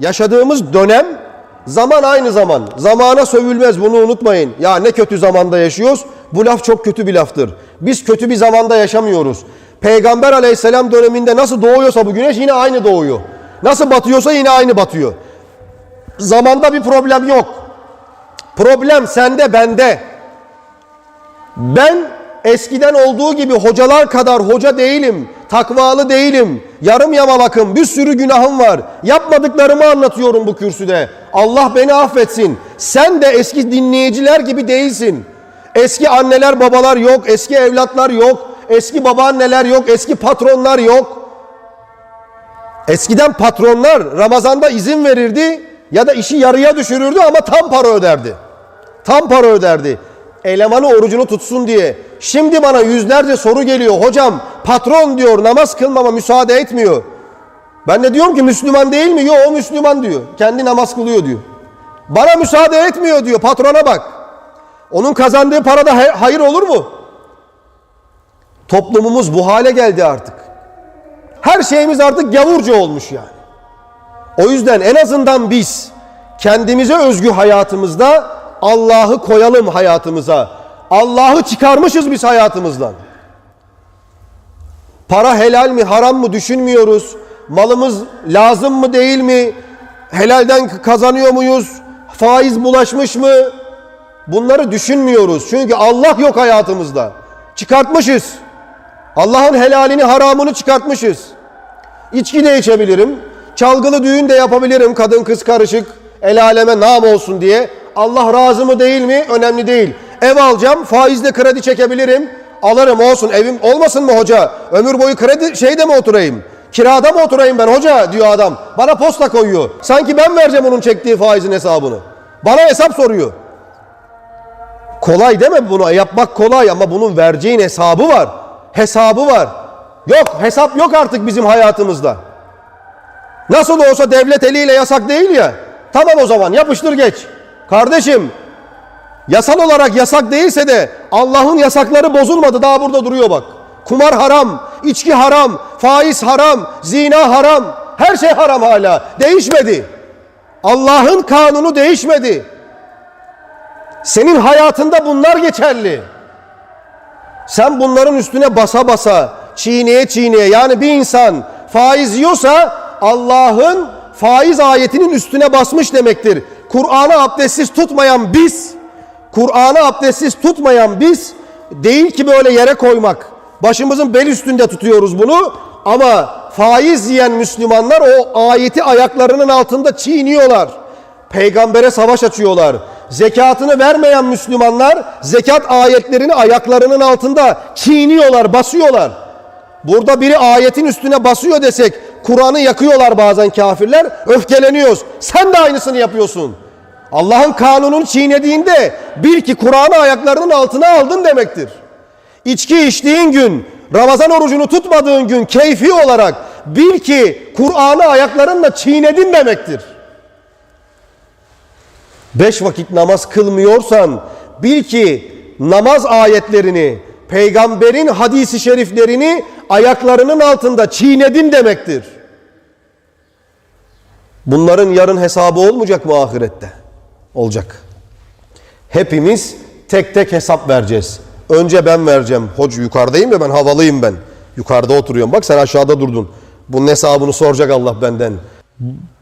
yaşadığımız dönem zaman aynı zaman. Zamana sövülmez bunu unutmayın. Ya ne kötü zamanda yaşıyoruz. Bu laf çok kötü bir laftır. Biz kötü bir zamanda yaşamıyoruz. Peygamber aleyhisselam döneminde nasıl doğuyorsa bu güneş yine aynı doğuyor. Nasıl batıyorsa yine aynı batıyor. Zamanda bir problem yok. Problem sende bende. Ben eskiden olduğu gibi hocalar kadar hoca değilim. Takvalı değilim. Yarım yamalakım. Bir sürü günahım var. Yapmadıklarımı anlatıyorum bu kürsüde. Allah beni affetsin. Sen de eski dinleyiciler gibi değilsin. Eski anneler babalar yok. Eski evlatlar yok. Eski babaanneler yok. Eski patronlar yok. Eskiden patronlar Ramazan'da izin verirdi ya da işi yarıya düşürürdü ama tam para öderdi. Tam para öderdi. Elemanı orucunu tutsun diye. Şimdi bana yüzlerce soru geliyor. Hocam patron diyor namaz kılmama müsaade etmiyor. Ben de diyorum ki Müslüman değil mi? Yok o Müslüman diyor. Kendi namaz kılıyor diyor. Bana müsaade etmiyor diyor. Patrona bak. Onun kazandığı parada hayır olur mu? Toplumumuz bu hale geldi artık. Her şeyimiz artık gavurca olmuş yani. O yüzden en azından biz kendimize özgü hayatımızda Allah'ı koyalım hayatımıza. Allah'ı çıkarmışız biz hayatımızdan. Para helal mi haram mı düşünmüyoruz. Malımız lazım mı değil mi? Helalden kazanıyor muyuz? Faiz bulaşmış mı? Bunları düşünmüyoruz. Çünkü Allah yok hayatımızda. Çıkartmışız. Allah'ın helalini haramını çıkartmışız. İçki de içebilirim. Çalgılı düğün de yapabilirim. Kadın kız karışık. El aleme nam olsun diye. Allah razı mı değil mi? Önemli değil. Ev alacağım. Faizle kredi çekebilirim. Alırım olsun. Evim olmasın mı hoca? Ömür boyu kredi şeyde mi oturayım? Kirada mı oturayım ben hoca diyor adam. Bana posta koyuyor. Sanki ben vereceğim onun çektiği faizin hesabını. Bana hesap soruyor. Kolay değil mi bunu? Yapmak kolay ama bunun vereceğin hesabı var. Hesabı var. Yok hesap yok artık bizim hayatımızda. Nasıl olsa devlet eliyle yasak değil ya. Tamam o zaman yapıştır geç. Kardeşim yasal olarak yasak değilse de Allah'ın yasakları bozulmadı daha burada duruyor bak. Kumar haram, içki haram, faiz haram, zina haram. Her şey haram hala. Değişmedi. Allah'ın kanunu değişmedi. Senin hayatında bunlar geçerli. Sen bunların üstüne basa basa, çiğneye çiğneye yani bir insan faiz yiyorsa Allah'ın faiz ayetinin üstüne basmış demektir. Kur'an'ı abdestsiz tutmayan biz, Kur'an'ı abdestsiz tutmayan biz değil ki böyle yere koymak. Başımızın bel üstünde tutuyoruz bunu ama faiz yiyen Müslümanlar o ayeti ayaklarının altında çiğniyorlar. Peygambere savaş açıyorlar. Zekatını vermeyen Müslümanlar zekat ayetlerini ayaklarının altında çiğniyorlar, basıyorlar. Burada biri ayetin üstüne basıyor desek Kur'an'ı yakıyorlar bazen kafirler. Öfkeleniyoruz. Sen de aynısını yapıyorsun. Allah'ın kanununu çiğnediğinde bil ki Kur'an'ı ayaklarının altına aldın demektir. İçki içtiğin gün, Ramazan orucunu tutmadığın gün keyfi olarak bil ki Kur'an'ı ayaklarınla çiğnedin demektir. Beş vakit namaz kılmıyorsan bil ki namaz ayetlerini, peygamberin hadisi şeriflerini ayaklarının altında çiğnedin demektir. Bunların yarın hesabı olmayacak mı ahirette? Olacak. Hepimiz tek tek hesap vereceğiz. Önce ben vereceğim. Hoca yukarıdayım ya ben havalıyım ben. Yukarıda oturuyorum. Bak sen aşağıda durdun. Bunun hesabını soracak Allah benden.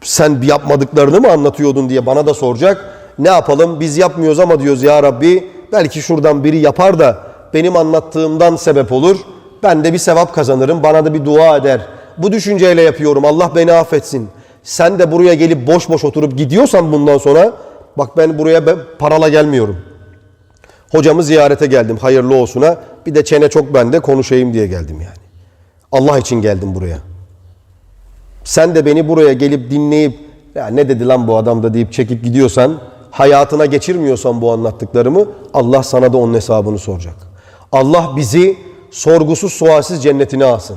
Sen yapmadıklarını mı anlatıyordun diye bana da soracak. Ne yapalım? Biz yapmıyoruz ama diyoruz ya Rabbi belki şuradan biri yapar da benim anlattığımdan sebep olur. Ben de bir sevap kazanırım. Bana da bir dua eder. Bu düşünceyle yapıyorum. Allah beni affetsin. Sen de buraya gelip boş boş oturup gidiyorsan bundan sonra bak ben buraya parala gelmiyorum. Hocamı ziyarete geldim hayırlı olsuna. Bir de çene çok bende konuşayım diye geldim yani. Allah için geldim buraya. Sen de beni buraya gelip dinleyip ya ne dedi lan bu adam da deyip çekip gidiyorsan hayatına geçirmiyorsan bu anlattıklarımı Allah sana da onun hesabını soracak. Allah bizi sorgusuz sualsiz cennetine alsın.